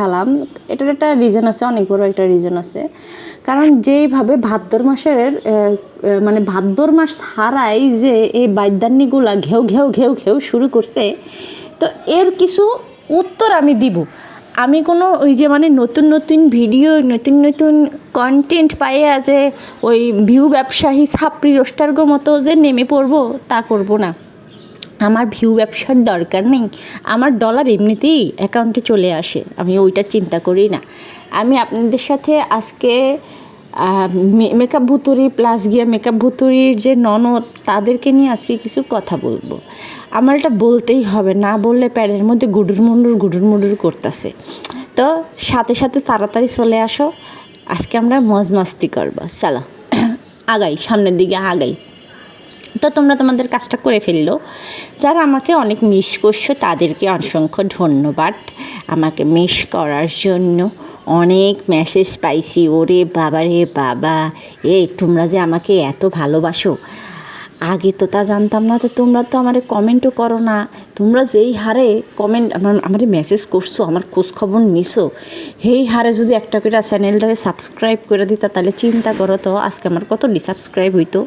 সালাম এটার একটা রিজন আছে, অনেক বড় একটা রিজন আছে। কারণ যেইভাবে ভাদ্র মাসের মানে ভাদ্র মাস ছাড়াই যে এই বাইদান্নিগুলা ঘেউ ঘেউ ঘেউ ঘেউ শুরু করছে, তো এর কিছু উত্তর আমি দিব। আমি কোনো ওই যে মানে নতুন নতুন ভিডিও নতুন নতুন কন্টেন্ট পাইয়া যে ওই ভিউ ব্যবসায়ী ছাপড়ি রোস্টারগো মতো যে নেমে পড়ব, তা করব না। আমার ভিউ ব্যবসার দরকার নেই। আমার ডলার এমনিতেই অ্যাকাউন্টে চলে আসে, আমি ওইটা চিন্তা করি না। আমি আপনাদের সাথে আজকে মেকআপ ভুতুরি প্লাস গিয়া মেকআপ ভুতুরির যে ননদ, তাদেরকে নিয়ে আজকে কিছু কথা বলব। আমার এটা বলতেই হবে, না বললে প্যাডের মধ্যে গুডুর মুডুর গুডুর মুডুর করতেছে। তো সাথে সাথে তাড়াতাড়ি চলে আসো, আজকে আমরা মজ মাস্তি করব। চলো, আগাই, সামনের দিকে আগাই। তো তোমরা তোমাদের কাজটা করে ফেলল। যারা আমাকে অনেক মিস করছ, তাদেরকে অসংখ্য ধন্যবাদ আমাকে মিস করার জন্য। অনেক মেসেজ পাইছি, ওরে বাবা রে বাবা, এই তোমরা যে আমাকে এত ভালোবাসো। আগে তো তা জানতাম না, তো তোমরা তো আমার কমেন্টও করো না। তোমরা যেই হারে কমেন্ট আমার আমার মেসেজ করছ, আমার খোঁজখবর নিছো, সেই হারে যদি একটা করে চ্যানেলটাকে সাবস্ক্রাইব করে দিতা, তাহলে চিন্তা করো তো, আজকে আমার কত ডিসাবস্ক্রাইব হইতো।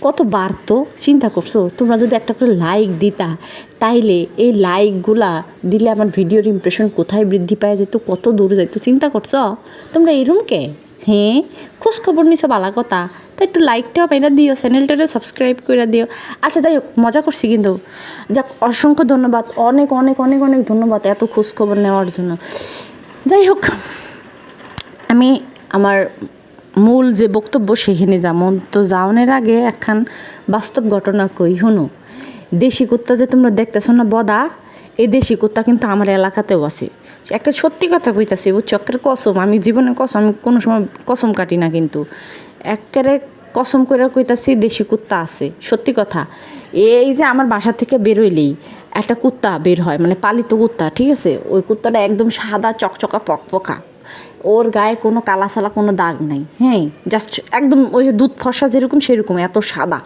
কত বাড়তো? চিন্তা করছ? তোমরা যদি একটা করে লাইক দিতা, তাইলে এই লাইকগুলা দিলে আমার ভিডিওর ইমপ্রেশন কোথায় বৃদ্ধি পায় যেত কত দূর যাইত চিন্তা করছ? তোমরা এরম কে? হ্যাঁ? খোঁজ খবর নিছো বালা কথা। তাই একটু লাইকটাও পাইনা দিও চ্যানেলটাতে সাবস্ক্রাইব করে দিও। আচ্ছা যাই হোক, মজা করছি কিন্তু। যাক, অসংখ্য ধন্যবাদ। অনেক অনেক অনেক অনেক ধন্যবাদ এত খোঁজ খবর নেওয়ার জন্য। যাই হোক, আমি আমার মূল যে বক্তব্য সেখানে যেমন, তো যাওয়ানোর আগে একখান বাস্তব ঘটনা কই, শুনো। দেশি কুত্তা যে তোমরা দেখতেছো না, বদা, এই দেশি কুত্তা কিন্তু আমার এলাকাতেও আছে। একটা সত্যি কথা কইতাছি, বুঝছ? একটা কসম, আমি জীবনে কসম, আমি কোনো সময় কসম কাটি না কিন্তু। একেবারে কসম করে কইতাছি দেশি কুত্তা আছে, সত্যি কথা। এই যে আমার বাসা থেকে বেরোইলেই একটা কুত্তা বের হয় মানে পালিত কুত্তা, ঠিক আছে? ওই কুত্তাটা একদম সাদা, চকচকা, পকপকা। ওর গায়ে কোনো কালা সালা কোনো দাগ নাই হ্যাঁ? জাস্ট একদম ওই যে দুধ ফসা যেরকম, সেরকম, এত সাদা।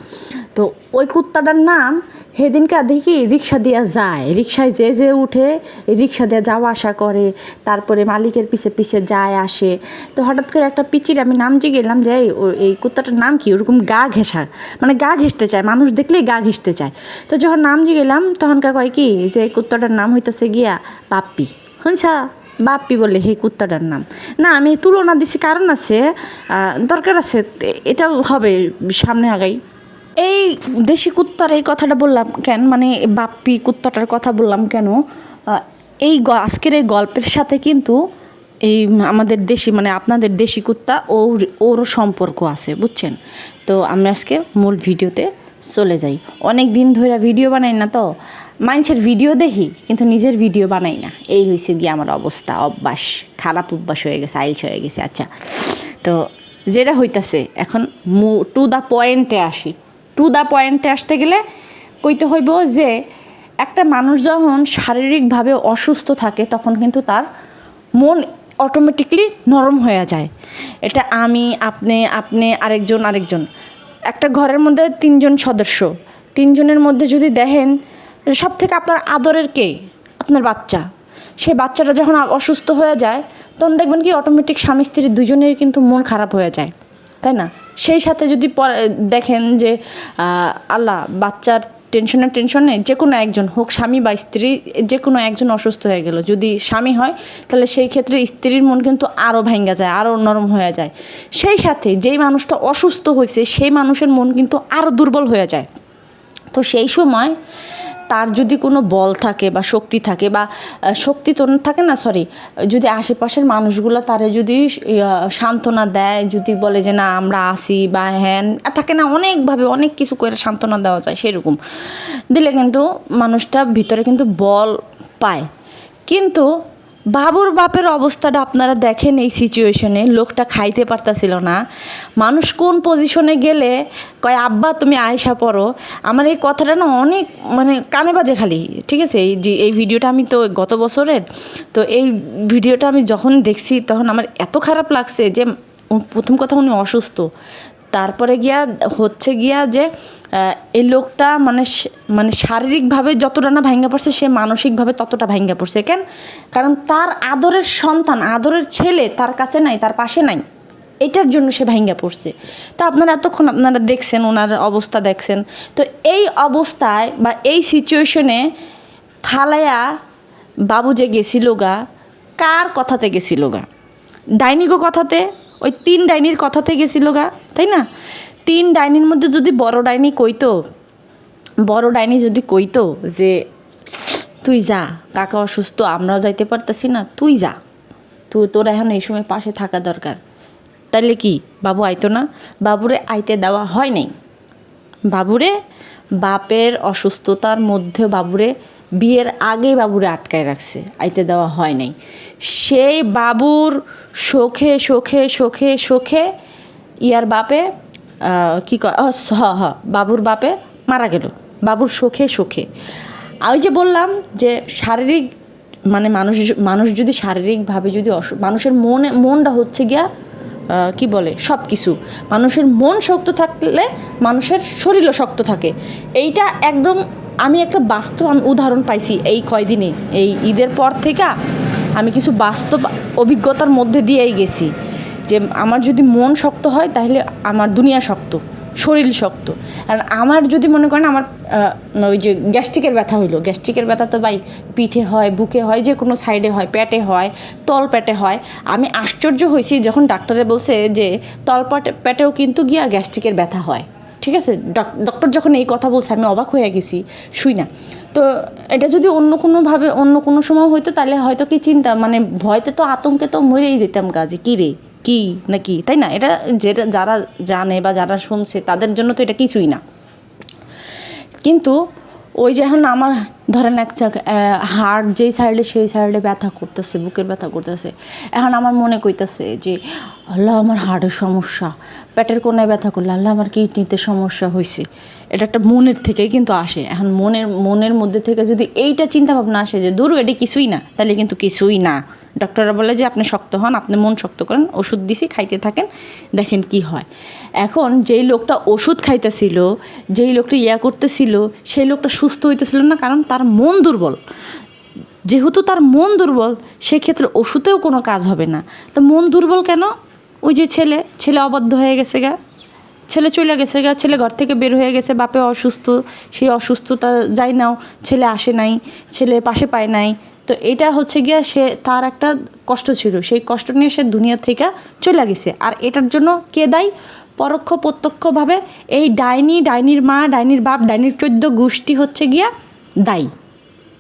তো ওই কুত্তাটার নাম সেদিনকে দেখি রিক্সা দিয়া যায়। রিক্সায় যে যে উঠে রিক্সা দিয়ে যাওয়া আসা করে, তারপরে মালিকের পিছে পিছে যায়, আসে। তো হঠাৎ করে একটা পিচির আমি নাম গেলাম যে, এই কুত্তাটার নাম কি? ওরকম গা ঘেঁষা। মানে গা ঘেঁষতে চায়, মানুষ দেখলেই গা ঘেঁষতে চায়। তো যখন নাম গেলাম তখন কা কয় কি যে এই কুত্তাটার নাম হইতেছে গিয়া পাপ্পি শুনছা বাপ্পি বলে সেই কুত্তাটার নাম। না, আমি তুলনা দিছি, কারণ আছে দরকার আছে এটাও হবে সামনে আগাই। এই দেশি কুত্তার এই কথাটা বললাম কেন? মানে বাপ্পি কুত্তাটার কথা বললাম কেন? এই আজকের এই গল্পের সাথে কিন্তু এই আমাদের দেশি মানে আপনাদের দেশি কুত্তা ওর ওরও সম্পর্ক আছে, বুঝছেন? তো আমরা আজকে মূল ভিডিওতে চলে যাই। অনেক দিন ধরে ভিডিও বানাই না তো মানুষের ভিডিও দেখি, কিন্তু নিজের ভিডিও বানাই না। এই হয়েছে গিয়ে আমার অবস্থা, অভ্যাস। খারাপ অভ্যাস হয়ে গেছে, আইলস হয়ে গেছে আচ্ছা। তো যেটা হইতাছে, এখন মু টু দ্য পয়েন্টে আসি। টু দ্য পয়েন্টে আসতে গেলে কইতে হইব যে, একটা মানুষ যখন শারীরিকভাবে অসুস্থ থাকে, তখন কিন্তু তার মন অটোমেটিকলি নরম হয়ে যায়। এটা আমি, আপনি আপনি, আরেকজন আরেকজন। একটা ঘরের মধ্যে তিনজন সদস্য। তিনজনের মধ্যে যদি দেখেন সব থেকে আপনার আদরের কে? আপনার বাচ্চা। সেই বাচ্চাটা যখন অসুস্থ হয়ে যায়, তখন দেখবেন কি অটোমেটিক স্বামী, স্ত্রী দুজনেরই কিন্তু মন খারাপ হয়ে যায়। তাই না? সেই সাথে যদি দেখেন যে আল্লাহ বাচ্চার টেনশনে টেনশনে যে কোনো একজন হোক, স্বামী বা স্ত্রী যে কোনো একজন অসুস্থ হয়ে গেল। যদি স্বামী হয়, তাহলে সেই ক্ষেত্রে স্ত্রীর মন কিন্তু আরও ভেঙে যায় আরও নরম হয়ে যায়। সেই সাথে যেই মানুষটা অসুস্থ হয়েছে সেই মানুষের মন কিন্তু আরও দুর্বল হয়ে যায়। তো সেই সময় তার যদি কোনো বল থাকে বা শক্তি থাকে বা শক্তি তো থাকে না সরি যদি আশেপাশের মানুষগুলো তারে যদি সান্ত্বনা দেয়, যদি বলে যে না, আমরা আসি বা হ্যান থাকে না, অনেকভাবে অনেক কিছু করে সান্ত্বনা দেওয়া যায় সেরকম। দিলে কিন্তু মানুষটা ভিতরে কিন্তু বল পায়। কিন্তু বাবুর বাপের অবস্থাটা আপনারা দেখেন এই সিচুয়েশনে লোকটা খাইতে পারতাছিল না। মানুষ কোন পজিশনে গেলে কয়, আব্বা, তুমি আয়সা পড়ো। আমার এই কথাটা না অনেক মানে কানে বাজে খালি, ঠিক আছে? এই যে, এই ভিডিওটা আমি তো গত বছরের, তো এই ভিডিওটা আমি যখন দেখছি তখন আমার এত খারাপ লাগছে যে, প্রথম কথা উনি অসুস্থ। তারপরে গিয়া হচ্ছে গিয়া যে এই লোকটা মানে মানে শারীরিকভাবে যতটা না ভাঙ্গা পড়ছে, সে মানসিকভাবে ততটা ভাঙ্গা পড়ছে। কেন? কারণ তার আদরের সন্তান, আদরের ছেলে তার কাছে নাই, তার পাশে নাই। এটার জন্য সে ভাঙ্গা পড়ছে। তো আপনারা এতক্ষণ আপনারা দেখছেন, ওনার অবস্থা দেখছেন। তো এই অবস্থায় বা এই সিচুয়েশনে ফালায়া বাবু যে গেছিল গা, কার কথাতে গেছিল গা? ডাইনিগো কথাতে ওই তিন ডাইনির কথাতে গেছিল গা, তাই না? তিন ডাইনির মধ্যে যদি বড় ডাইনি কইতো, বড় ডাইনি যদি কইতো যে, তুই যা, কাকা অসুস্থ, আমরাও যাইতে পারতেছি না, তুই যা। তুই তোর এখন এই সময় পাশে থাকা দরকার। তাইলে কি, বাবু আইতো না? বাবুরে আইতে দেওয়া হয় নাই। বাবুরে বাপের অসুস্থতার মধ্যে বাবুরে বিয়ের আগে বাবুরে আটকায় রাখছে, আইতে দেওয়া হয় নাই। সেই বাবুর শোখে শোখে শোখে শোখে ইয়ার বাপে কি হ হ, বাবুর বাপে মারা গেল, বাবুর শোখে শোখে। আমি যে বললাম যে শারীরিক মানে মানুষ মানুষ যদি শারীরিকভাবে যদি অসু, মানুষের মনে, মনটা হচ্ছে গিয়া কি বলে সব কিছু মানুষের মন শক্ত থাকলে মানুষের শরীরও শক্ত থাকে। এইটা একদম আমি একটা বাস্তব উদাহরণ পাইছি এই কয়দিনে। এই ঈদের পর থেকে আমি কিছু বাস্তব অভিজ্ঞতার মধ্যে দিয়েই গেছি। যে আমার যদি মন শক্ত হয়, তাহলে আমার দুনিয়া শক্ত। শরীর শক্ত। আর আমার যদি মনে করেন আমার ওই যে গ্যাস্ট্রিকের ব্যথা হইল। গ্যাস্ট্রিকের ব্যথা তো ভাই পিঠে হয়, বুকে হয়, যে কোনো সাইডে হয়, পেটে হয়, তল পেটে হয়। আমি আশ্চর্য হয়েছি যখন ডাক্তারে বলছে যে তল পেটে, পেটেও কিন্তু গিয়া গ্যাস্ট্রিকের ব্যথা হয়। ঠিক আছে? ডক- ডক্টর যখন এই কথা বলছে, আমি অবাক হয়ে গেছি, শুই না। তো এটা যদি অন্য কোনোভাবে, অন্য কোনো সময় হইতো, তাহলে হয়তো কি চিন্তা মানে ভয়তে তো, আতঙ্কে তো মরেই যেতাম কাজে কী রে? কি না কি তাই না? এটা যেটা, যারা জানে বা যারা শুনছে, তাদের জন্য তো এটা কিছুই না। কিন্তু ওই যে এখন আমার, ধরেন এক চাক হার্ট যেই সাইডে সেই সাইডে ব্যথা করতেছে, বুকের ব্যথা করতেছে, এখন আমার মনে কইতাছে যে, আল্লাহ, আমার হার্টের সমস্যা, পেটের কোনায় ব্যথা করলে আল্লাহ, আমার কিডনিতে সমস্যা হয়েছে এটা একটা মনের থেকেই কিন্তু আসে। এখন মনের মনের মধ্যে থেকে যদি এইটা চিন্তা ভাবনা আসে যে, দূর, এটি কিছুই না। তাহলে কিন্তু কিছুই না। ডক্টররা বলে যে আপনি শক্ত হন, আপনি মন শক্ত করেন, ওষুধ দিছি, খাইতে থাকেন, দেখেন কি হয়। এখন যেই লোকটা ওষুধ খাইতেছিল, যেই লোকটা ইয়া করতেছিল, সেই লোকটা সুস্থ হইতেছিল না কারণ তার মন দুর্বল। যেহেতু তার মন দুর্বল, সেক্ষেত্রে ওষুধেও কোনো কাজ হবে না। তো মন দুর্বল কেন? ওই যে ছেলে ছেলে অবাধ্য হয়ে গেছে গা। ছেলে চলে গেছে গা, ছেলে ঘর থেকে বের হয়ে গেছে, বাপে অসুস্থ সেই অসুস্থতা যাই নাও, ছেলে আসে নাই, ছেলে পাশে পায় নাই তো এটা হচ্ছে গিয়া সে তার একটা কষ্ট ছিল। সেই কষ্ট নিয়ে সে দুনিয়া থেকে চলে গেছে। আর এটার জন্য কে দায়ী? পরোক্ষ প্রত্যক্ষভাবে এই ডাইনি, ডাইনির মা, ডাইনির বাপ, ডাইনির চোদ্দ গোষ্ঠী হচ্ছে গিয়া দায়ী।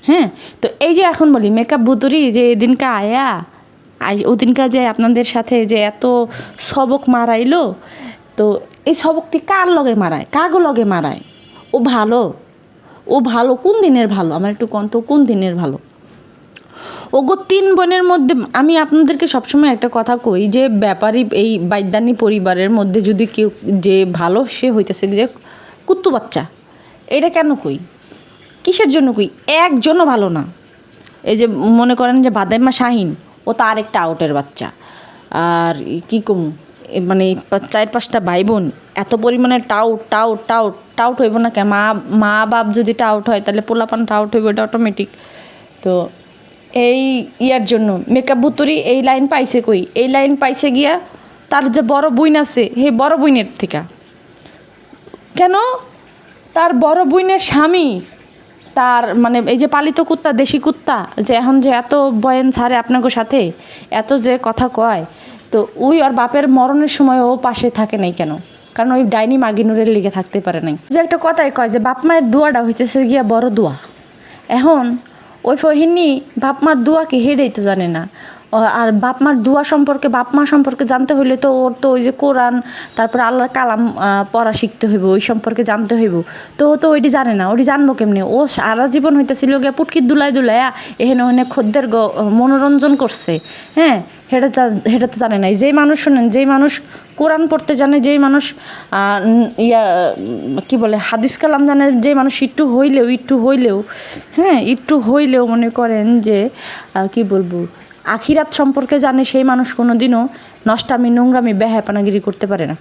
হ্যাঁ? তো এই যে এখন বলি মেকআপ ভুতুরি যে এদিনকা আয়া ওদিনকা যে আপনাদের সাথে যে এত সবক মারাইলো, তো এই সবকটি কার লগে মারায়? কাগো লগে মারায়? ও ভালো। ও ভালো কোন দিনের ভালো? আমার একটু কন্ত কোন দিনের ভালো? ওগো, তিন বোনের মধ্যে আমি আপনাদেরকে সবসময় একটা কথা কই যে, ব্যাপারী এই বাইদানি পরিবারের মধ্যে যদি কেউ যে ভালো সে হইতেছে যে কুত্তু বাচ্চা, এটা কেন কই? কিসের জন্য কই? একজনও ভালো না। এই যে মনে করেন যে বাদাইমা শাহিন, ও তার একটা আউটের বাচ্চা। আর কি কম মানে চার পাঁচটা ভাই বোন এত পরিমাণে টাউট টাউট টাউট টাউট হইব না কে? মা মা বাপ যদি টাউট হয়, তাহলে পোলাপান টাউট হইব এটা অটোমেটিক তো এই ইয়ার জন্য। মেকআপ ভুতুরি এই লাইন পাইছে কই? এই লাইন পাইছে গিয়া তার যে বড় বইন আছে হে বড় বইনের থেকে। কেন? তার বড় বইনের স্বামী, তার মানে এই যে পালিত কুত্তা, দেশি কুত্তা, যে এখন যে এত বয়ান ছাড়ে আপনাকে সাথে, এত যে কথা কয়, তো ওই আর বাপের মরণের সময় ও পাশে থাকে নাই কেন? কারণ ওই ডাইনি মাগিনুরের লিগে থাকতে পারে নাই। যে একটা কথাই কয় যে, বাপ মায়ের দোয়াটা হইতেছে গিয়া বড় দোয়া। এখন ওই ফহিনী বাপ মার দোয়া কি হেডেই তো জানে না। আর বাপ মার দোয়া সম্পর্কে, বাপ মা সম্পর্কে জানতে হইলে তো ওর তো ওই যে কোরআন, তারপর আল্লাহর কালাম পড়া শিখতে হইব, ওই সম্পর্কে জানতে হইব। তো ও তো ওইটি জানে না ওটি জানব কেমনি? ও সারা জীবন হইতেছিল গিয়া পুটকির দুলাই দুলাইয়া এখানে ওখানে খদ্দের মনোরঞ্জন করছে। হ্যাঁ সেটা সেটা তো জানে নাই। যেই মানুষ শোনেন, যেই মানুষ কোরআন পড়তে জানে, যেই মানুষ ইয়া, কি বলে, হাদিস কালাম জানে, যেই মানুষ একটু হইলেও একটু হইলেও হ্যাঁ একটু হইলেও মনে করেন যে কি বলব? আখিরাত সম্পর্কে জানে সেই মানুষ কোনো দিনও নষ্টামি, নোংরামি বেহাপানাগিরি করতে পারে না।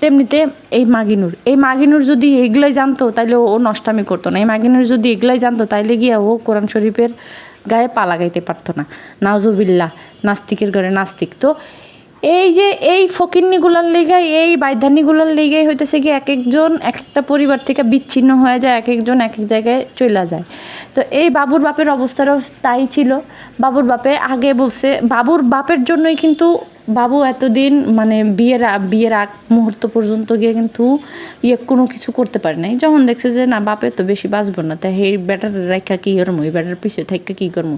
তেমনিতে এই মাগিনুর এই মাগিনুর যদি এগুলাই জানতো, তাইলে ও নষ্টামি করতো না। এই মাগিনুর যদি এগুলাই জানতো, তাইলে গিয়া ও কোরআন শরীফের গায়ে পা লাগাইতে পারতো না। নাজুবিল্লা নাস্তিকের ঘরে নাস্তিক। তো এই যে এই ফকিন্নিগুলার লিগে এই বাইধানিগুলার লেগাই হইতেছে কি এক একজন এক একটা পরিবার থেকে বিচ্ছিন্ন হয়ে যায় এক একজন এক এক জায়গায় চলে যায়। তো এই বাবুর বাপের অবস্থাটাও তাই ছিল। বাবুর বাপে আগে বলছে, বাবুর বাপের জন্যই কিন্তু বাবু এতদিন মানে বিয়ের বিয়ের আগ মুহূর্ত পর্যন্ত গিয়ে কিন্তু ইয়ে কোনো কিছু করতে পারে নাই। যখন দেখছে যে, না বাপে তো বেশি বাঁচবো না তাই এই ব্যাটার রেখা কী করব এই ব্যাটার পিছিয়ে থেকে কী করব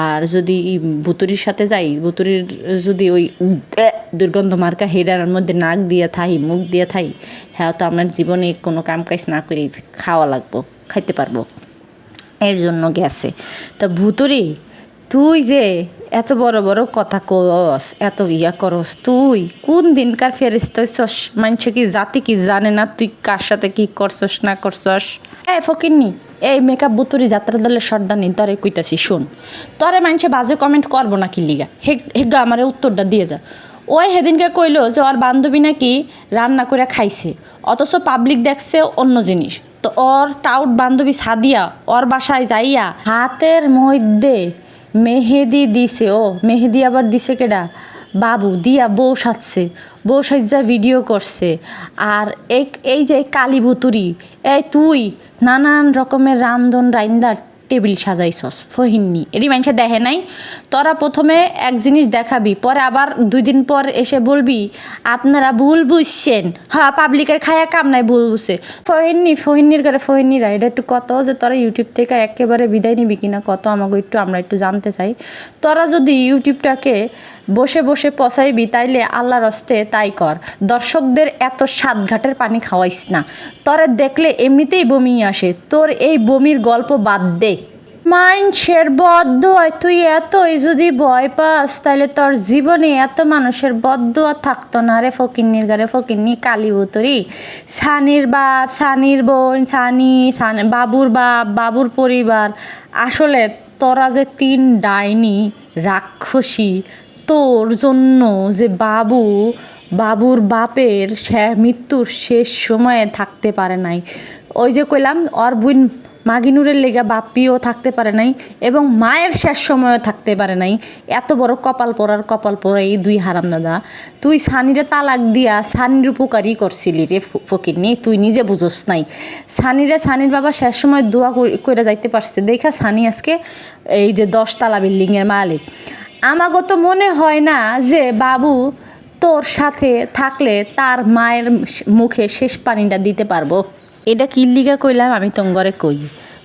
আর যদি বুতুরির সাথে যাই বুতুরির যদি ওই দুর্গন্ধ মার্কা হেডার মধ্যে নাক দিয়ে থাই, মুখ দিয়ে থাই হ্যাঁ তো আমার জীবনে কোনো কাম কাজ না করে খাওয়া লাগবো, খাইতে পারব। এর জন্য গেছে। তা ভুতুরি, তুই যে এত বড় বড় কথা কস, এত ইয়া করস। তুই কোন দিনকার হইছস? মানুষে কি জাতি কি জানে না? তুই কার সাথে কি করছস, না করছস? এই ফকিরনি এই মেকআপ বুতুরি যাত্রা দলের সর্দানি তরে কইতাছি, শুন। তরে মানুষে বাজে কমেন্ট করব না কি লিগা? হে হেগা আমারে উত্তরটা দিয়ে যা। ওই সেদিনকে কইলো যে ওর বান্ধবী নাকি রান্না করে খাইছে, অথচ পাবলিক দেখছে অন্য জিনিস। তো ওর টাউট বান্ধবী সাদিয়া, ওর বাসায় যাইয়া হাতের মধ্যে মেহেদি দিছে, ও, মেহেদি আবার দিছে কেডা? বাবু, দিয়া বউ সাজছে, বউ সাজা ভিডিও করছে। আর এই এই যে কালী ভুতুরি এই তুই নানান রকমের রান্ধন রাইন্দা টেবিল সাজাইছস ফহিননি। এটি মানুষে দেখে নাই। তোরা প্রথমে এক জিনিস দেখাবি, পরে আবার দুই দিন পর এসে বলবি, আপনারা ভুল বুঝছেন। হ্যাঁ পাবলিকের খায়া কাম নাই, ভুল বুঝছে। ফহিননি, ফহিননির ঘরে ফহিন্নিরা, এটা একটু কত যে তোরা ইউটিউব থেকে একেবারে বিদায় নিবি কিনা কত আমাকে একটু, আমরা একটু জানতে চাই। তোরা যদি ইউটিউবটাকে বসে বসে পচাইবি, তাইলে আল্লাহর হস্তে তাই কর। দর্শকদের এত সাত ঘাটের পানি খাওয়াইস না। তরে দেখলে এমনিতেই বমি আসে। তোর এই বমির গল্প বাদ দে। মাইনসের বদ্ধ তুই এতই যদি ভয় পাস তাহলে তোর জীবনে এত মানুষের বদ্ধ থাকতো না রে ফকিন্নির গারে ফকিন্নি, কালী বুতরি সানির বাপ, সানির বোন, সানি সানি, বাবুর বাপ, বাবুর পরিবার। আসলে তোরা যে তিন ডাইনি, রাক্ষসী তোর জন্য যে বাবু, বাবুর বাপের সে মৃত্যুর শেষ সময়ে থাকতে পারে নাই। ওই যে কইলাম ওর বোন মাগিনুরের লেগা বাপ্পিও থাকতে পারে নাই এবং মায়ের শেষ সময়ও থাকতে পারে নাই। এত বড় কপাল পরার কপাল পরা এই দুই হারাম দাদা। তুই সানিরে তালাক দিয়া সানির উপকারই করছিলি রে ফকির নিয়ে তুই নিজে বুঝোস নাই। সানিরে, সানির বাবা শেষ সময় দোয়া করে যাইতে পারছে। দেখা সানি আজকে এই যে দশতলা বিল্ডিংয়ের মালিক। আমাগো তো মনে হয় না যে বাবু তোর সাথে থাকলে তার মায়ের মুখে শেষ পানিটা দিতে পারব। এটা কিল্লিগা কইলাম আমি তোমারে কই?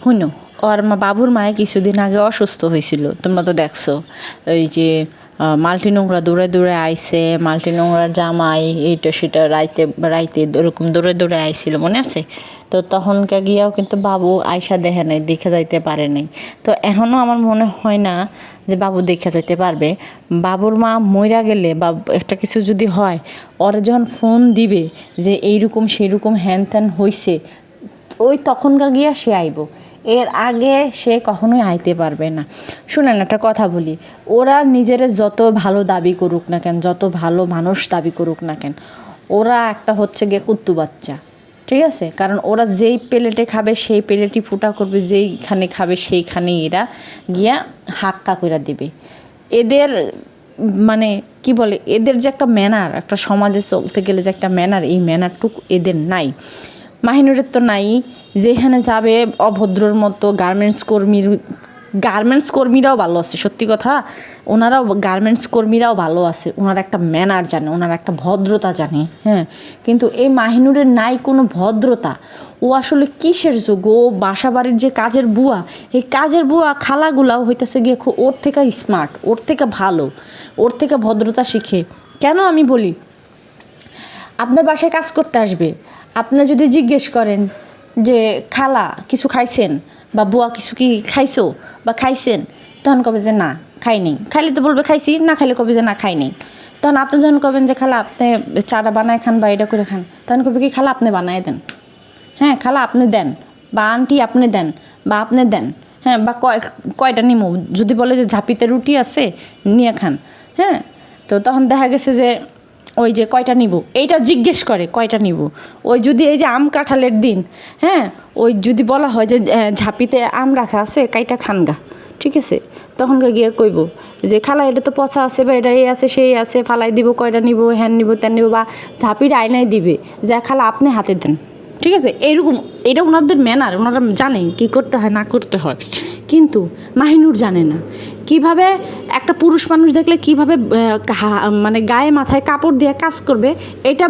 শুনো ওর মা, বাবুর মায়ে কিছুদিন আগে অসুস্থ হয়েছিল, তোমরা তো দেখছ। এই যে মাল্টি নোংরা দৌড়ে দৌড়ে আইসে মাল্টি নোংরার জামাই, এইটা সেটা রাইতে রাইতে এরকম দৌড়ে দৌড়ে আইছিল, মনে আছে? তো তখনকে গিয়াও কিন্তু বাবু আয়সা দেখে নাই, দেখে যাইতে পারে নাই। তো এখনও আমার মনে হয় না যে বাবু দেখে যাইতে পারবে। বাবুর মা মইরা গেলে বা একটা কিছু যদি হয়, ওরা যখন ফোন দিবে যে এইরকম সেইরকম হ্যান ত্যান হইছে, ওই তখনকার গিয়া সে আইব। এর আগে সে কখনোই আইতে পারবে না। শুনেন, একটা কথা বলি, ওরা নিজেরা যত ভালো দাবি করুক না কেন, যত ভালো মানুষ দাবি করুক না কেন, ওরা একটা হচ্ছে গিয়ে কুত্তু বাচ্চা। ঠিক আছে? কারণ ওরা যেই প্লেটে খাবে, সেই প্লেটই ফুটা করবে, যেইখানে খাবে, সেইখানেই এরা গিয়া হাক্কা করে দেবে। এদের মানে কি বলে, এদের যে একটা ম্যানার একটা সমাজে চলতে গেলে যে একটা ম্যানার এই ম্যানারটুকু এদের নাই। মাহিনুরের তো নাই। যেখানে যাবে, অভদ্রর মতো গার্মেন্টস কর্মীর গার্মেন্টস কর্মীরাও ভালো আছে, সত্যি কথা। ওনারাও গার্মেন্টস কর্মীরাও ভালো আছে, ওনারা একটা ম্যানার জানে, ওনারা একটা ভদ্রতা জানে হ্যাঁ। কিন্তু এই মাহিনুরের নাই কোনো ভদ্রতা। ও আসলে কিসের যোগ ও বাসা বাড়ির যে কাজের বুয়া, এই কাজের বুয়া খালাগুলাও হইতেছে গিয়ে খু- ওর থেকে স্মার্ট ওর থেকে ভালো, ওর থেকে ভদ্রতা শিখে। কেন আমি বলি? আপনার বাসায় কাজ করতে আসবে। আপনি যদি জিজ্ঞেস করেন যে, খালা, কিছু খাইছেন? বা বুয়া কিছু কি খাইছো বা খাইছেন, তখন কবে যে না, খাই নেই। খাইলে তো বলবে খাইছি, না খাইলে কবে যে না, খাই নেই। তখন আপনি যখন কবেন যে, খালা, আপনি চাটা বানায় খান বা এটা করে খান, তখন কবে কি, খালা, আপনি বানায় দেন? হ্যাঁ খালা, আপনি দেন বা আন্টি আপনি দেন বা আপনি দেন। হ্যাঁ বা কয়, কয়টা নিমু, যদি বলে যে ঝাপিতে রুটি আছে, নিয়ে খান। হ্যাঁ তো তখন দেখা গেছে যে ওই যে কয়টা নিব? এইটা জিজ্ঞেস করে, কয়টা নিব? ওই যদি এই যে আম কাঁঠালের দিন হ্যাঁ? ওই যদি বলা হয় যে ঝাঁপিতে আম রাখা আছে, কাইটা খানগা ঠিক আছে? তখন গিয়ে কইব যে, খালা, এটা তো পচা আছে বা এটা এই আছে, সেই আছে, ফালাই দিব, কয়টা নিব, হ্যান নিব, ত্যান নিব, বা ঝাঁপির আয়নায় দিবে, যা খালা আপনি হাতে দেন। ঠিক আছে? এইরকম, এটা ওনাদের ম্যানার ওনারা জানেন কি করতে হয়, না করতে হয়। কিন্তু মাহিনুর জানে না। কীভাবে একটা পুরুষ মানুষ দেখলে কীভাবে মানে গায়ে, মাথায় কাপড় দিয়ে কাজ করবে, এটা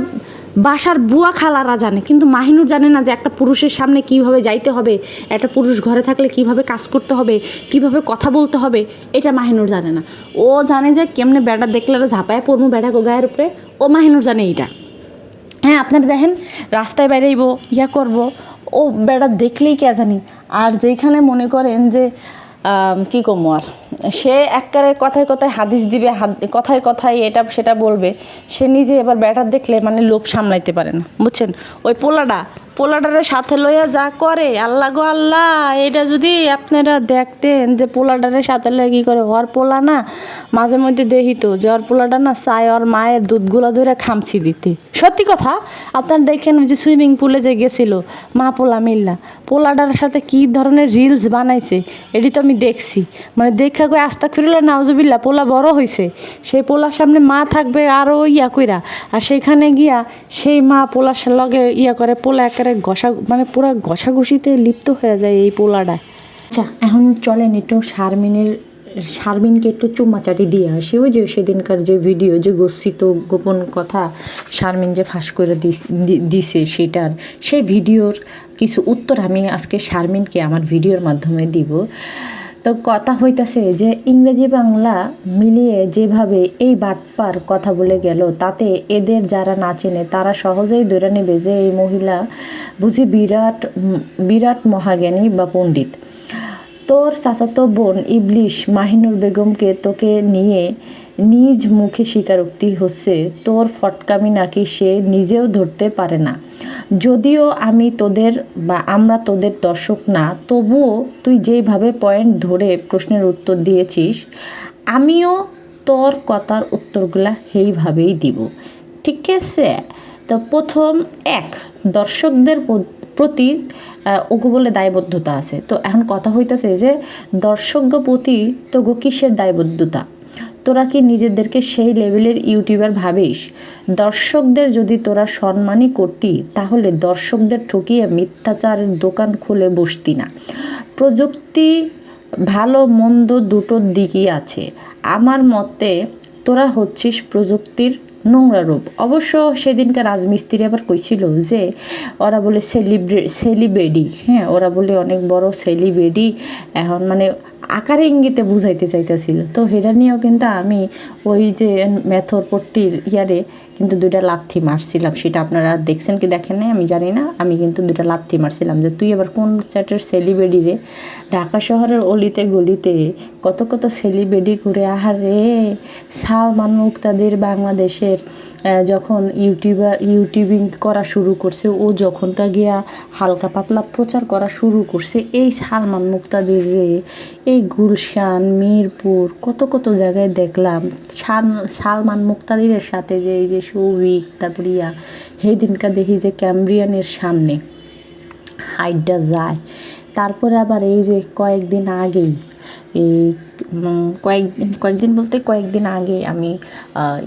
বাসার বুয়া খালারা জানে। কিন্তু মাহিনুর জানে না যে একটা পুরুষের সামনে কীভাবে যাইতে হবে, একটা পুরুষ ঘরে থাকলে কীভাবে কাজ করতে হবে, কীভাবে কথা বলতে হবে, এটা মাহিনুর জানে না। ও জানে যে কেমনে বেড়া দেখলে ঝাঁপায় পড়ব বেড়া গায়ের উপরে, ও মাহিনুর জানে এইটা। হ্যাঁ আপনারা দেখেন, রাস্তায় বেরাইব ইয়া করব, ও বেড়া দেখলেই কে জানি। আর যেখানে মনে করেন যে কি কমো আর? সে এককারে কথায় কথায় হাদিস দিবে কথায় কথায় এটা, সেটা বলবে। সে নিজে এবার ব্যাটার দেখলে মানে লোভ সামলাইতে পারে না, বুঝছেন? ওই পোলাটা পোলাটারে সাথে লইয়া যা করে, আল্লাহ গো আল্লাহ, এটা যদি আপনারা দেখতেন যে পোলাটারে সাথে লইয়া কী করে, ওর পোলা না মাঝে মধ্যে দেখি তো যে ওর পোলাটা না চায় ওর মায়ের দুধগুলো ধরে খামছি দিতে। সত্যি কথা, আপনারা দেখেন যে সুইমিং পুলে যে গেছিল, মা পোলা মিল্লা পোলাটার সাথে কি ধরনের রিলস বানাইছে, এটি তো আমি দেখছি। মানে দেখা কই আস্তা ফিরলে নাউজুবিল্লা পোলা বড় হয়েছে সেই পোলার সামনে মা থাকবে আরও ইয়া কইরা, আর সেখানে গিয়া সেই মা পোলার লগে ইয়া করে, পোলা একেবারে ঘষা মানে পুরো ঘষাঘষিতে লিপ্ত হয়ে যায় এই পোলাটা। আচ্ছা এখন চলেন একটু শারমিনের, শারমিনকে একটু চুম্মাচাটি দিয়ে আসি। ওই যে সেদিনকার যে ভিডিও, যে গচ্ছিত গোপন কথা শারমিন যে ফাঁস করে দিছে সেটার, সেই ভিডিওর কিছু উত্তর আমি আজকে শারমিনকে আমার ভিডিওর মাধ্যমে দিব। তো কথা হইতাছে যে ইংরেজি বাংলা মিলিয়ে যেভাবে এই বাটপার কথা বলে গেল, তাতে এদের যারা না চেনে তারা সহজেই ধরে নেবে যে এই মহিলা বুঝি বিরাট বিরাট মহাজ্ঞানী বা পণ্ডিত। তোর চাচাতো বোন ইবলিশ মাহিনুর বেগমকে তোকে নিয়ে নিজ মুখে স্বীকারোক্তি হচ্ছে, তোর ফটকামি নাকি সে নিজেও ধরতে পারে না। যদিও আমি তোদের বা আমরা তোদের দর্শক না, তবুও তুই যেইভাবে পয়েন্ট ধরে প্রশ্নের উত্তর দিয়েছিস, আমিও তোর কথার উত্তরগুলা সেইভাবেই দিব। ঠিক আছে? তো প্রথম এক, দর্শকদের প্রতি ওগো বলে দায়বদ্ধতা আছে। তো এখন কথা হইতেছে যে দর্শক প্রতি তো গো কিসের দায়বদ্ধতা? তোরা কি নিজেদেরকে সেই লেভেলের ইউটিউবার ভাবিস? দর্শকদের যদি তোরা সম্মানই করতি, তাহলে দর্শকদের ঠকিয়ে মিথ্যাচারের দোকান খুলে বসতি না। প্রযুক্তি ভালো মন্দ দুটোর দিকই আছে। আমার মতে তোরা হচ্ছিস প্রযুক্তির নোংরা রূপ। অবশ্য সেদিনকার রাজমিস্ত্রি আবার কইছিল যে, ওরা বলে সেলিব্রে সেলিব্রেডি হ্যাঁ ওরা বলে অনেক বড় সেলিব্রেডি এখন মানে আকারে ইঙ্গিতে বুঝাইতে চাইতেছিল। তো হেরা নিয়েও কিন্তু আমি ওই যে ম্যাথর পট্টির ইয়ারে কিন্তু দুইটা লাথি মারছিলাম, সেটা আপনারা দেখছেন কি দেখেন নাই, আমি জানি না, আমি কিন্তু দুইটা লাথি মারছিলাম যে তুই এবার কোন চ্যাটের সেলিব্রেডি রে? ঢাকা শহরের অলিতে গলিতে কত কত সেলিব্রেডি করে আহারে, সালমান মুক্তাদের বাংলাদেশের যখন ইউটিউবার, ইউটিউবিং করা শুরু করছে, ও যখন তা গিয়া হালকা পাতলা প্রচার করা শুরু করছে, এই সালমান মুক্তাদের রে, এই গুলশান, মিরপুর, কত কত জায়গায় দেখলাম সালমান মুক্তাদিরের সাথে যে, এই যে সৌভিক তারপর ইয়া সেই দিনকা দেখি যে ক্যাম্ব্রিয়ানের সামনে হাইটটা যায়। তারপরে আবার এই যে কয়েকদিন আগেই, এই কয়েকদিন কয়েকদিন বলতে কয়েকদিন আগে আমি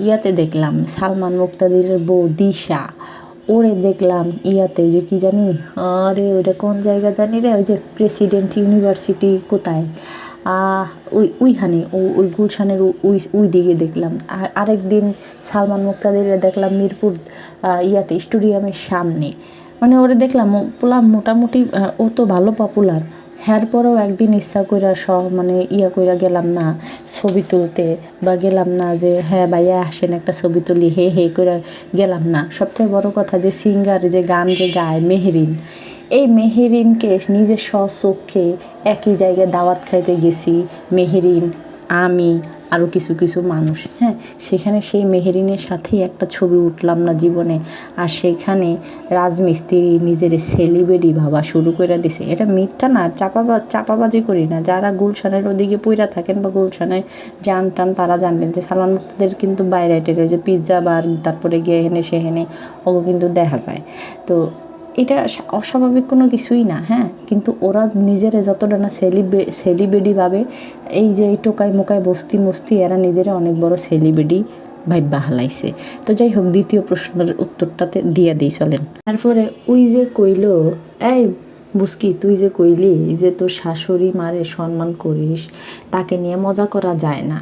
ইয়াতে দেখলাম সালমান মুক্তাদিরের বউ দিশা। ওরে দেখলাম ইয়াতে যে কি জানি, আরে ওটা কোন জায়গা জানি রে, ওই যে প্রেসিডেন্ট ইউনিভার্সিটি কোথায়? ওই, ওইখানে ওই গুলশানের ওই ওই দিকে দেখলাম। আর আরেক দিন সালমান মুক্তাদির দেখলাম মিরপুর ইয়াতে, স্টেডিয়ামের সামনে। মানে ওরে দেখলাম, ও পোলা মোটামুটি ও তো ভালো পপুলার হ্যার পরেও একদিন ইচ্ছা কইরা সহ মানে ইয়া কইরা গেলাম না, ছবি তুলতে, বা গেলাম না যে হ্যাঁ ভাইয়া, আসেন একটা ছবি তুলি। হে হে করে গেলাম না। সবথেকে বড় কথা যে সিঙ্গার যে গান যে গায়, মেহরিন এই মেহেরিনকে নিজের স্বচক্ষে একই জায়গায় দাওয়াত খাইতে গেছি। মেহেরিন, আমি আরও কিছু কিছু মানুষ। হ্যাঁ সেখানে সেই মেহেরিনের সাথেই একটা ছবি উঠলাম না জীবনে। আর সেখানে রাজমিস্ত্রি নিজের সেলিব্রিটি ভাবা শুরু করে দিছে। এটা মিথ্যা না চাপাবা চাপাবাজি করি না। যারা গুলশানের ওদিকে পইরা থাকেন বা গুলশানে যান টান, তারা জানবেন যে সালমান মুক্তদের কিন্তু বাইরে টেরে যে পিৎজা বার, তারপরে গিয়ে হেনে সেহেনে ওগো কিন্তু দেখা যায়। তো এটা অস্বাভাবিক কোনো কিছুই না হ্যাঁ? কিন্তু ওরা নিজেরা যতটা না সেলিব্রে সেলিব্রিটি ভাবে, এই যে এই টোকাই মোকাই বস্তি মস্তি, এরা নিজেরা অনেক বড় সেলিব্রিটি ভাইবা হালাইছে। তো যাই হোক, দ্বিতীয় প্রশ্নের উত্তরটাতে দিয়ে দিই, চলেন। তারপরে ওই যে কইলো, এই বুঝকি, তুই যে কইলি যে তোর শাশুড়ি মারে সম্মান করিস, তাকে নিয়ে মজা করা যায় না।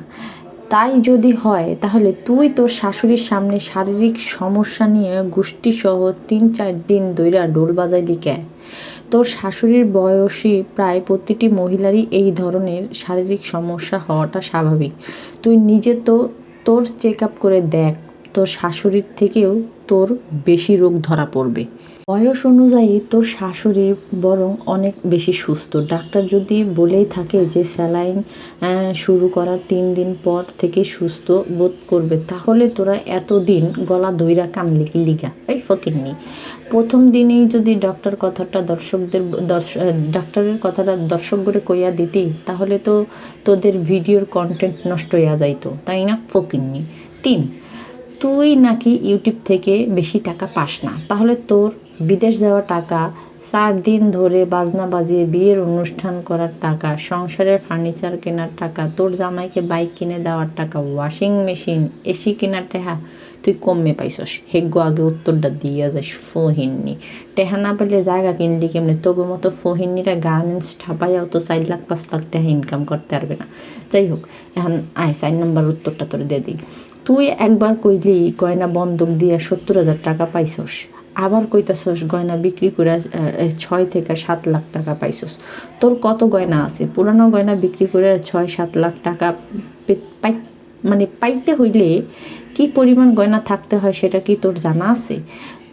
তাই যদি হয়, তাহলে তুই তোর শাশুড়ির সামনে শারীরিক সমস্যা নিয়ে গোষ্ঠীসহ তিন চার দিন দইরা ডোল বাজাইলি কে? তোর শাশুড়ির বয়সী প্রায় প্রতিটি মহিলারই এই ধরনের শারীরিক সমস্যা হওয়াটা স্বাভাবিক। তুই নিজে তো তোর চেক আপ করে দেখ, তোর শাশুড়ির থেকেও তোর বেশি রোগ ধরা পড়বে। বয়স অনুযায়ী তোর শাশুড়ি বরং অনেক বেশি সুস্থ। ডাক্তার যদি বলেই থাকে যে স্যালাইন শুরু করার তিন দিন পর থেকে সুস্থ বোধ করবে, তাহলে তোরা এতদিন গলা দইরা কামলি লিগা। এই ফকিরনি প্রথম দিনেই যদি ডক্টর কথাটা দর্শকদের, দর্শ ডাক্তারের কথাটা দর্শকদের কইয়া দিতি, তাহলে তো তোদের ভিডিওর কন্টেন্ট নষ্ট হইয়া যাইতো, তাই না ফকিরনি তিন, তুই নাকি ইউটিউব থেকে বেশি টাকা পাস না, তাহলে তোর বিদেশ যাওয়া টাকা, চার দিন ধরে বাজনা বাজিয়ে বিয়ের অনুষ্ঠান করার টাকা, সংসারের ফার্নিচার কেনার টাকা, তোর জামাইকে বাইক কিনে দেওয়ার টাকা ওয়াশিং মেশিন এসি কেনার টাকা তুই কমে পাইছস। হেগ্য আগে উত্তরটা দিয়ে যাস, ফহিননি। টেহা না পেলে জায়গা কিনলি কেমনি? তোগো মতো ফহিননিরা গার্মেন্টস ঠাপাইয়াও তো চার লাখ, পাঁচ লাখ টাকা ইনকাম করতে পারবে না। যাই হোক এখন আয়, চার নম্বর উত্তরটা তোর দিয়ে দিই। তুই একবার কইলি, গয়না বন্ধক দিয়ে সত্তর হাজার টাকা পাইছস। আবার কইতাছস, গয়না বিক্রি করে ছয় থেকে সাত লাখ টাকা পাইছস। তোর কত গয়না আছে? পুরানো গয়না বিক্রি করে ছয়, সাত লাখ টাকা পাই মানে পাইতে হইলে কি পরিমাণ গয়না থাকতে হয় সেটা কি তোর জানা আছে?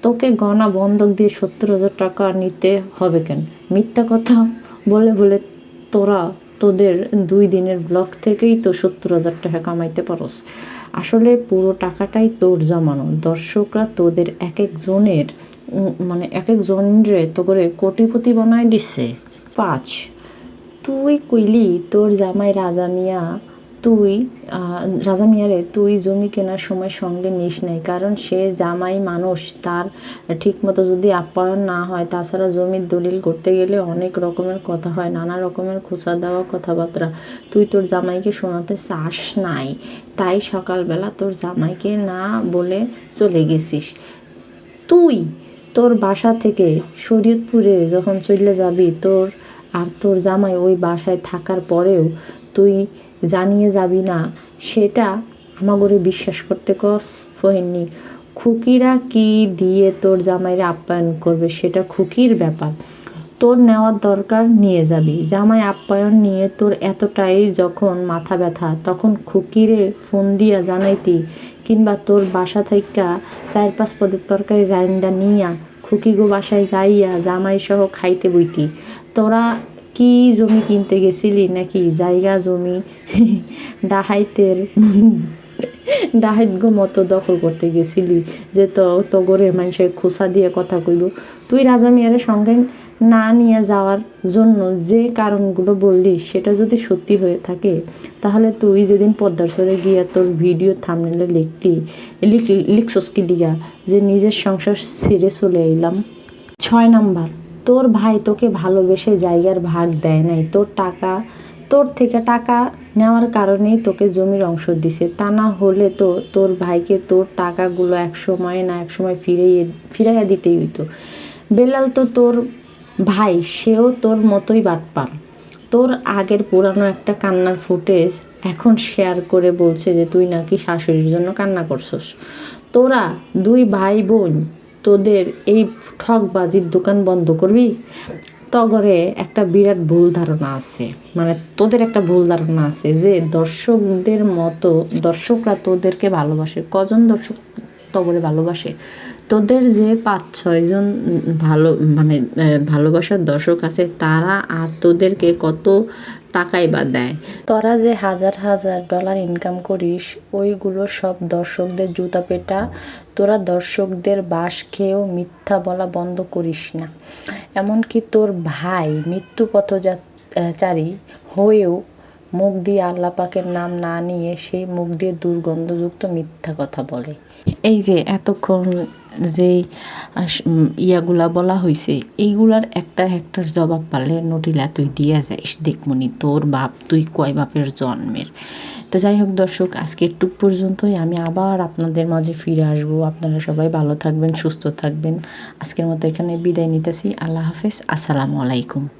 তোকে গয়না বন্ধক দিয়ে সত্তর হাজার টাকা নিতে হবে কেন? মিথ্যা কথা বলে বলে তোরা তোদের দুই দিনের ব্লগ থেকেই তো সত্তর হাজার টাকা কামাইতে পারস। আসলে পুরো টাকাটাই তোর জমানো। দর্শকরা তোদের এক একজনের মানে এক একজনরে তো করে কোটিপতি বানায় দিচ্ছে পাঁচ। তুই কইলি তোর জামাই রাজা মিয়া তুই রাজা মিয়ারে তুই জমি কেনার সময় সঙ্গে নিস নাই, কারণ সে জামাই মানুষ, তার ঠিকমতো যদি আপ্যায়ন না হয়, তাছাড়া জমির দলিল করতে গেলে অনেক রকমের কথা হয়, নানা রকমের খোঁচা দেওয়া কথাবার্তা। তুই তোর জামাইকে শোনাতে চাস নাই, তাই সকালবেলা তোর জামাইকে না বলে চলে গেছিস। তুই তোর বাসা থেকে শরীয়তপুরে যখন চলে যাবি, তোর আর তোর জামাই ওই বাসায় থাকার পরেও তুই জানিয়ে যাবি না। সেটা আমাগরে বিশ্বাস করতে কস, ফহিননি। খুকিরা কি দিয়ে তোর জামাইরে আপ্যায়ন করবে সেটা খুকির ব্যাপার। তোর নেওয়ার দরকার নিয়ে যাবি। জামাই আপ্যায়ন নিয়ে তোর এতটাই যখন মাথা ব্যথা, তখন খুকিরে ফোন দিয়া জানাইতি, কিংবা তোর বাসা থেকে চার পাঁচ পদের তরকারি রান্দা নিয়া খুকি গো বাসায় যাইয়া জামাই সহ খাইতে বইতি। তোরা কি জমি কিনতে গেছিলি নাকি জায়গা জমি? ডাহাইতের ডাহাইত গো মতো দখল করতে গেছিলি যে তো তগরে মানুষের খোসা দিয়ে কথা কইব। তুই রাজা মিয়ারের সঙ্গে না নিয়ে যাওয়ার জন্য যে কারণগুলো বললি সেটা যদি সত্যি হয়ে থাকে, তাহলে তুই যেদিন পদ্মার সরে গিয়ে তোর ভিডিও থামনেলে লিখলি, লিখ- লিখছস কি লিগা? যে নিজের সংসার ছেড়ে চলে এলাম ছয় নাম্বার। তোর ভাই তোকে ভালোবেসে জায়গার ভাগ দেয় নাই। তোর টাকা, তোর থেকে টাকা নেওয়ার কারণেই তোকে জমির অংশ দিছে। তা না হলে তো তোর ভাইকে তোর টাকাগুলো এক সময় না এক সময় ফিরিয়ে ফিরাইয়া দিতেই হইতো। বেলাল তো তোর ভাই, সেও তোর মতোই বাটপার। তোর আগের পুরানো একটা কান্নার ফুটেজ এখন শেয়ার করে বলছে যে, তুই নাকি শাশুড়ির জন্য কান্না করছস? তোরা দুই ভাই বোন তোদের এই ঠকবাজির দোকান বন্ধ করবি? তগরে একটা বিরাট ভুল ধারণা আছে। মানে তোদের একটা ভুল ধারণা আছে যে দর্শকদের মতো দর্শকরা তোদেরকে ভালোবাসে। কজন দর্শক তগরে ভালোবাসে? তোদের যে পাঁচ ছয়জন ভালো মানে ভালোবাসার দর্শক আছে তারা আর তোদেরকে কত টাকাই বা দেয়? তোরা যে হাজার হাজার ডলার ইনকাম করিস ওইগুলো সব দর্শকদের জুতা পেটা তোরা দর্শকদের বাস খেয়েও মিথ্যা বলা বন্ধ করিস না। এমনকি তোর ভাই মৃত্যু পথযাত্রী হয়েও মুখ দিয়ে আল্লাহ পাকের নাম না নিয়ে সেই মুখ দিয়ে দুর্গন্ধযুক্ত মিথ্যা কথা বলে। এই যে এতক্ষণ যেই ইয়াগুলা বলা হয়েছে এইগুলার একটা একটার জবাব পারলে নটিলা তুই দিয়া যাইস। দেখমনি তোর বাপ, তুই কয় বাপের জন্মের? তো যাই হোক দর্শক, আজকে টুক পর্যন্তই। আমি আবার আপনাদের মাঝে ফিরে আসব। আপনারা সবাই ভালো থাকবেন, সুস্থ থাকবেন। আজকের মতো এখানে বিদায় নিতেছি। আল্লাহ হাফেজ। আসসালামু আলাইকুম।